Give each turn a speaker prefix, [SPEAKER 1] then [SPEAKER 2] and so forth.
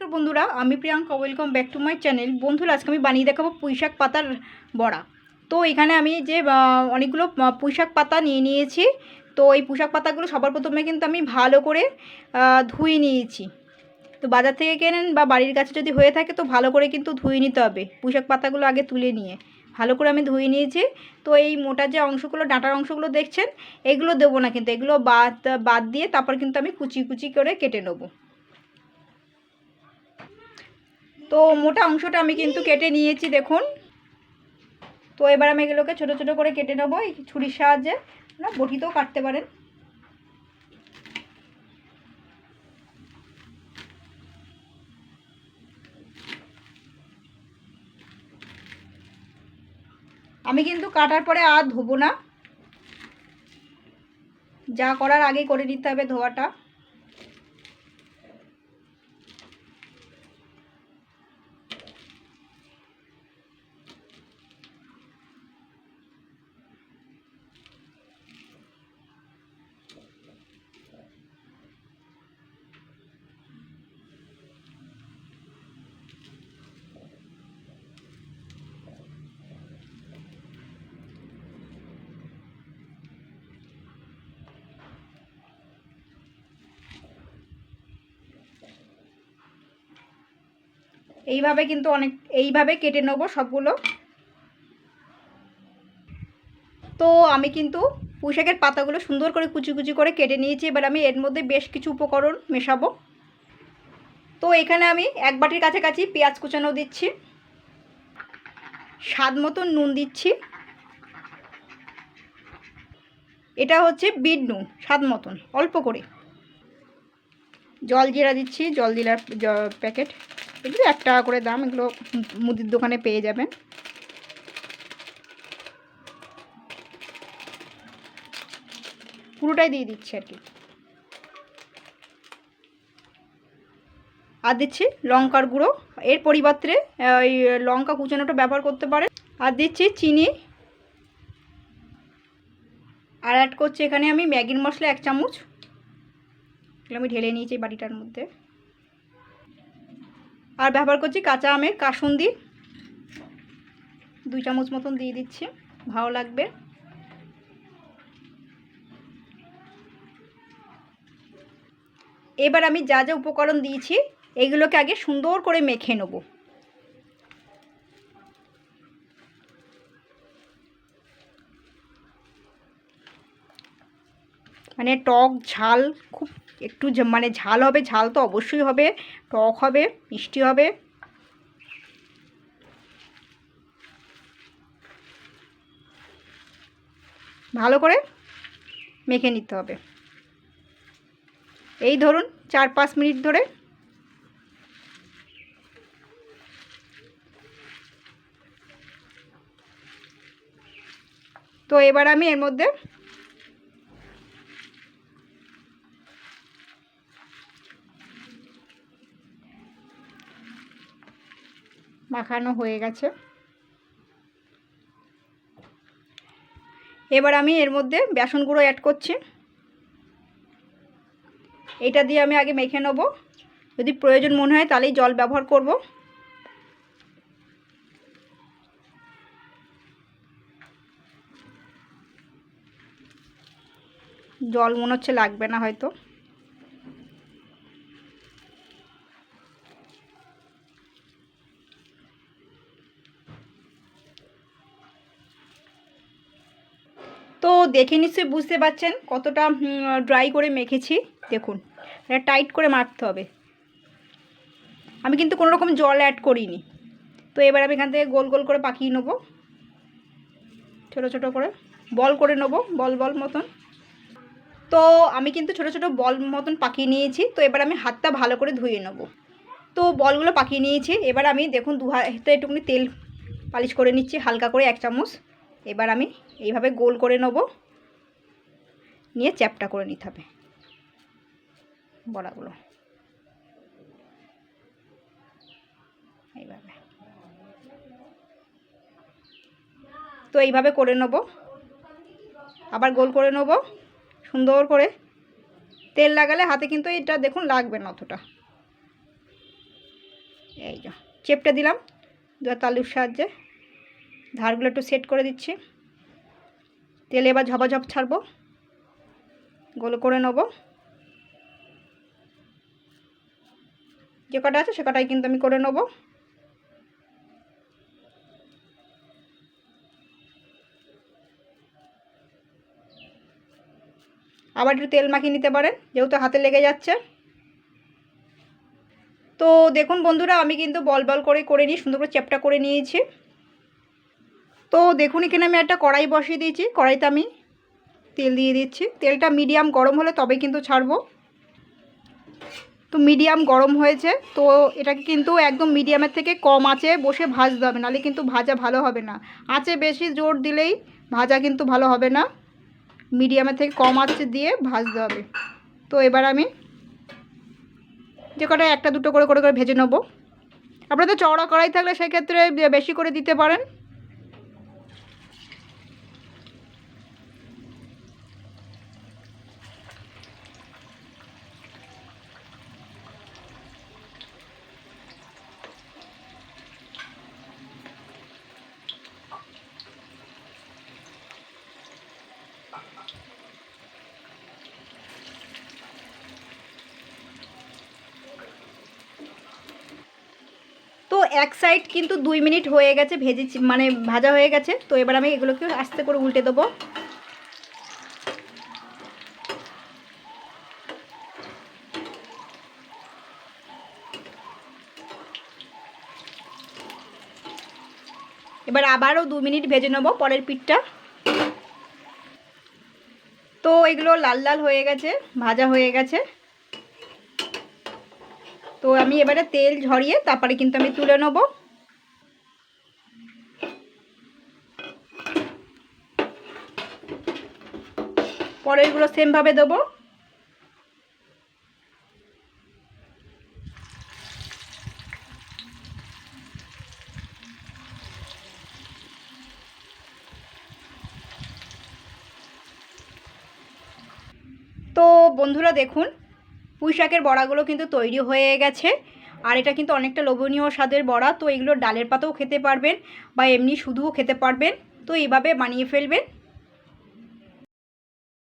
[SPEAKER 1] নমস্কার বন্ধুরা, আমি Priyanka welcome back to my channel বন্ধুরা, আজকে আমি বানিয়ে দেখাবো পুঁইশাক পাতার বড়া। তো এখানে আমি যে অনেকগুলো পুঁইশাক পাতা নিয়ে নিয়েছি। তো এই পুঁইশাক পাতাগুলো সবার প্রথমে কিন্তু আমি ভালো করে ধুয়ে নিয়েছি। তো বাজার থেকে কেনেন বা বাড়ির কাছে যদি হয়ে থাকে, তো ভালো করে কিন্তু ধুয়ে নিতে হবে পুঁইশাক পাতাগুলো আগে তুলে নিয়ে। ভালো করে আমি ধুয়ে নিয়েছি। তো এই মোটা যে অংশগুলো, ডাঁটার অংশগুলো দেখছেন, এগুলো দেবো না কিন্তু। এগুলো বাদ বাদ দিয়ে তারপর কিন্তু আমি কুচি কুচি করে কেটে নেব। তো মোটা অংশটা আমি কিন্তু কেটে নিয়েছি, দেখুন। তো এবার আমি এগুলোকে ছোট ছোট করে কেটে নেব, এই ছুরির সাহায্যে। না, বটিতেও কাটতে পারেন। আমি কিন্তু কাটার পরে আর ধোবো না। যা করার আগেই করে নিতে হবে ধোয়াটা। এইভাবে কিন্তু অনেক, এইভাবে কেটে নেব সবগুলো। তো আমি কিন্তু পুঁইশাকের পাতাগুলো সুন্দর করে কুচি কুচি করে কেটে নিয়েছি। এবার আমি এর মধ্যে বেশ কিছু উপকরণ মেশাবো। তো এখানে আমি এক বাটির কাছাকাছি পেঁয়াজ কুচানো দিচ্ছি। স্বাদ মতন নুন দিচ্ছি। এটা হচ্ছে বিট নুন, স্বাদ মতন, অল্প করে। জল জিরা দিচ্ছি, জল জিরার প্যাকেট। এগুলো এক টাকা করে দাম, এগুলো মুদির দোকানে পেয়ে যাবেন। পুরোটাই দিয়ে দিচ্ছি আর কি। আর দিচ্ছি লঙ্কার গুঁড়ো। এর পরিবর্তে ওই লঙ্কা কুচানোটা ব্যবহার করতে পারেন। আর দিচ্ছি চিনি। আর অ্যাড করছি এখানে আমি ম্যাগির মশলা এক চামচ। এগুলো আমি ঢেলে নিয়েছি এই বাটিটার মধ্যে। আর ব্যবহার করছি কাঁচা আমের কাসুন্দি। দুই চামচ মতন দিয়ে দিচ্ছি, ভালো লাগবে। এবার আমি যা যা উপকরণ দিয়েছি, এগুলোকে আগে সুন্দর করে মেখে নেব। মানে টক ঝাল খুব একটু মানে ঝাল হবে, ঝাল তো অবশ্যই হবে, টক হবে, মিষ্টি হবে। ভালো করে মেখে নিতে হবে। এই ধরুন চার পাঁচ মিনিট ধরে। তো এবার আমি এর মধ্যে মাখানো হয়ে গেছে। এবার আমি এর মধ্যে বেসন গুঁড়ো অ্যাড করছি। এটা দিয়ে আমি আগে মেখে নেব। যদি প্রয়োজন মনে হয় তাহলেই জল ব্যবহার করব। জল মনে হচ্ছে লাগবে না হয়তো। দেখে নিশ্চয়ই বুঝতে পারছেন কতটা ড্রাই করে মেখেছি। দেখুন, এটা টাইট করে মাখতে হবে। আমি কিন্তু কোনো রকম জল অ্যাড করিনি। তো এবার আমি এখান থেকে গোল গোল করে পাকিয়ে নেব। ছোট ছোট করে বল করে নেব, বল বল মতন। তো আমি কিন্তু ছোট ছোট বল মতন পাকিয়ে নিয়েছি। তো এবার আমি হাতটা ভালো করে ধুয়ে নেব। তো বলগুলো পাকিয়ে নিয়েছি। এবার আমি দেখুন দু হাতে একটুখানি তেল পালিশ করে নিচ্ছি, হালকা করে এক চামচ। এবার আমি এইভাবে গোল করে নেব। নিয়ে চ্যাপটা করে নিতে হবে বড়াগুলো। এইভাবে। তো এইভাবে করে নেব। আবার গোল করে নেব। সুন্দর করে। তেল লাগালে হাতে কিন্তু এটা দেখুন লাগবে না অতটা। এই যা, চেপটা দিলাম। তালুর সাহায্যে। ধারগুলো একটু সেট করে দিচ্ছি। তেলে এবার ঝপাঝপ ছাড়বো। গোল করে নেব। যে কটা আছে সে কটাই কিন্তু আমি করে নেব। আবার একটু তেল মাখিয়ে নিতে পারেন, যেহেতু হাতে লেগে যাচ্ছে। তো দেখুন বন্ধুরা, আমি কিন্তু বল বল করে করে নিই সুন্দর করে চ্যাপটা করে নিয়েছি। তো দেখুন, এখানে আমি একটা কড়াই বসিয়ে দিয়েছি। কড়াইতে আমি তেল দিয়ে দিচ্ছি। তেলটা মিডিয়াম গরম হলে তবে কিন্তু ছাড়বো। তো মিডিয়াম গরম হয়েছে, তো এটাকে কিন্তু একদম মিডিয়ামের থেকে কম আঁচে বসে ভাজতে হবে। নাহলে কিন্তু ভাজা ভালো হবে না। আঁচে বেশি জোর দিলেই ভাজা কিন্তু ভালো হবে না। মিডিয়ামের থেকে কম আঁচে দিয়ে ভাজতে হবে। তো এবার আমি যে কটা একটা দুটো করে করে করে ভেজে নেব। আপনাদের চওড়া কড়াই থাকলে সেক্ষেত্রে বেশি করে দিতে পারেন। তো এক সাইড কিন্তু দুই মিনিট হয়ে গেছে ভেজেছি মানে ভাজা হয়ে গেছে। তো এবার আমি এগুলোকে আস্তে করে উল্টে দেবো। এবার আবারও দু মিনিট ভেজে নেব পরের পিঠটা। তো এগুলো লাল লাল হয়ে গেছে, ভাজা হয়ে গেছে। তো আমি এবারে তেল ঝরিয়ে তারপরে কিন্তু আমি তুলে নেব। পরেরগুলো সেমভাবে দেবো। তো বন্ধুরা দেখুন, পুঁইশাকের বড়াগুলো কিন্তু তৈরি হয়ে গেছে। আর এটা কিন্তু অনেকটা লোভনীয় স্বাদের বড়া, তো এগুলো ডালের পাতাও খেতে পারবেন বা এমনি শুধুও খেতে পারবেন। তো এইভাবে বানিয়ে ফেলবেন।